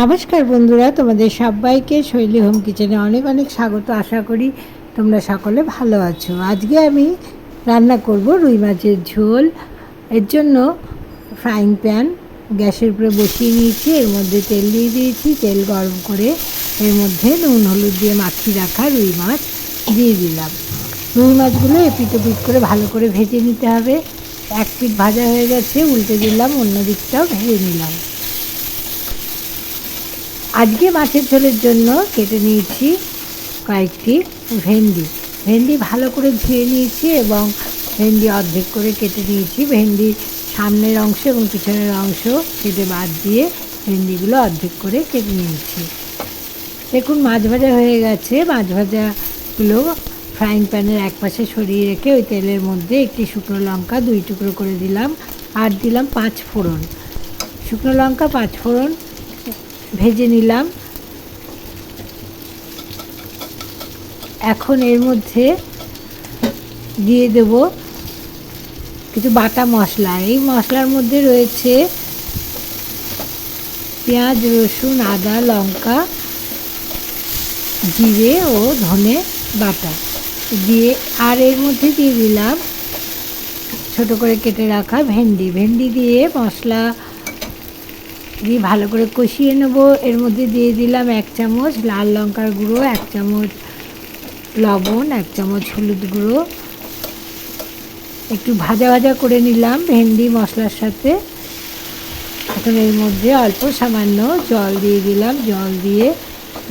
নমস্কার বন্ধুরা, তোমাদের সবাইকে শৈলী হোম কিচেনে অনেক অনেক স্বাগত। আশা করি তোমরা সকলে ভালো আছো। আজকে আমি রান্না করব রুই মাছের ঝোল। এর জন্য ফ্রাইং প্যান গ্যাসের উপরে বসিয়ে নিয়েছি, এর মধ্যে তেল দিয়ে দিয়েছি। তেল গরম করে এর মধ্যে নুন, হলুদ দিয়ে মাখিয়ে রাখা রুই মাছ দিয়ে দিলাম। রুই মাছগুলো এপিট ওপিট করে ভালো করে ভেজে নিতে হবে। এক পিট ভাজা হয়ে গেছে, উল্টে দিলাম, অন্য দিকটাও ভেজে নিলাম। আজকে মাছের ঝোলের জন্য কেটে নিয়েছি কয়েকটি ভেন্ডি। ভেন্ডি ভালো করে ধুয়ে নিয়েছি এবং ভেন্ডি অর্ধেক করে কেটে নিয়েছি। ভেন্ডি সামনের অংশ এবং পিছনের অংশ কেটে বাদ দিয়ে ভেন্ডিগুলো অর্ধেক করে কেটে নিয়েছি। দেখুন, মাছ ভাজা হয়ে গেছে। মাছ ভাজাগুলো ফ্রাইং প্যানের এক পাশে সরিয়ে রেখে ওই তেলের মধ্যে একটি শুকনো লঙ্কা দুই টুকরো করে দিলাম। আর দিলাম পাঁচ ফোড়ন। শুকনো লঙ্কা, পাঁচ ফোড়ন ভেজে নিলাম। এখন এর মধ্যে দিয়ে দেব কিছু বাটা মশলা। এই মশলার মধ্যে রয়েছে পেঁয়াজ, রসুন, আদা, লঙ্কা, জিরে ও ধনে বাটা। দিয়ে আর এর মধ্যে দিয়ে দিলাম ছোট করে কেটে রাখা ভেন্ডি। ভেন্ডি দিয়ে মশলা দিয়ে ভালো করে কষিয়ে নেব। এর মধ্যে দিয়ে দিলাম এক চামচ লাল লঙ্কার গুঁড়ো, এক চামচ লবণ, এক চামচ হলুদ গুঁড়ো। একটু ভাজা ভাজা করে নিলাম ভেন্ডি মশলার সাথে। এখন এর মধ্যে অল্প সামান্য জল দিয়ে দিলাম। জল দিয়ে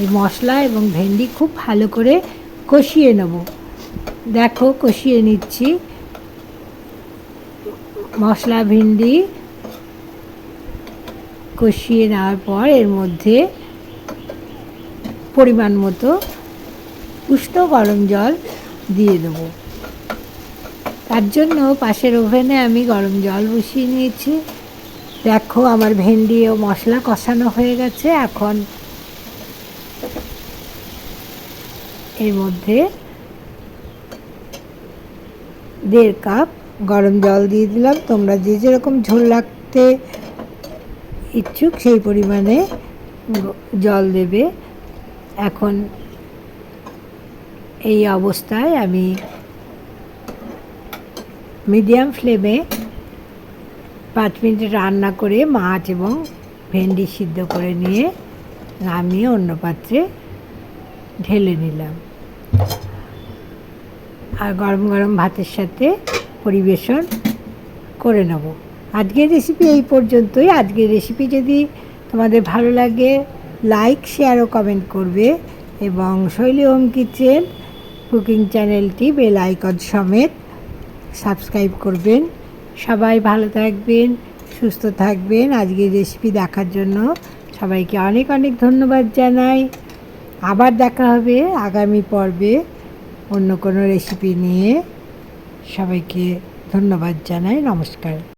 এই মশলা এবং ভেন্ডি খুব ভালো করে কষিয়ে নেব। দেখো কষিয়ে নিচ্ছি। মশলা, ভেন্ডি কষিয়ে নেওয়ার পর এর মধ্যে পরিমাণ মতো উষ্ণ গরম জল দিয়ে দেবো। তার জন্য পাশের ওভেনে আমি গরম জল বসিয়ে নিয়েছি। দেখো আমার ভেন্ডি ও মশলা কষানো হয়ে গেছে। এখন এর মধ্যে দেড় কাপ গরম জল দিয়ে দিলাম। তোমরা যে যেরকম ঝোল রাখতে ইচ্ছুক, সেই পরিমাণে জল দেবে। এখন এই অবস্থায় আমি মিডিয়াম ফ্লেমে পাঁচ মিনিট রান্না করে মাছ এবং ভেন্ডি সিদ্ধ করে নিয়ে নামিয়ে অন্য পাত্রে ঢেলে নিলাম। আর গরম গরম ভাতের সাথে পরিবেশন করে নেব। আজকের রেসিপি এই পর্যন্তই। আজকের রেসিপি যদি তোমাদের ভালো লাগে লাইক শেয়ার ও কমেন্ট করবে এবং শৈলী হোম কিচেন কুকিং চ্যানেলটি বেল আইকন সমেত সাবস্ক্রাইব করবেন। সবাই ভালো থাকবেন, সুস্থ থাকবেন। আজকের রেসিপি দেখার জন্য সবাইকে অনেক অনেক ধন্যবাদ জানাই। আবার দেখা হবে আগামী পর্বে অন্য কোনো রেসিপি নিয়ে। সবাইকে ধন্যবাদ জানাই। নমস্কার।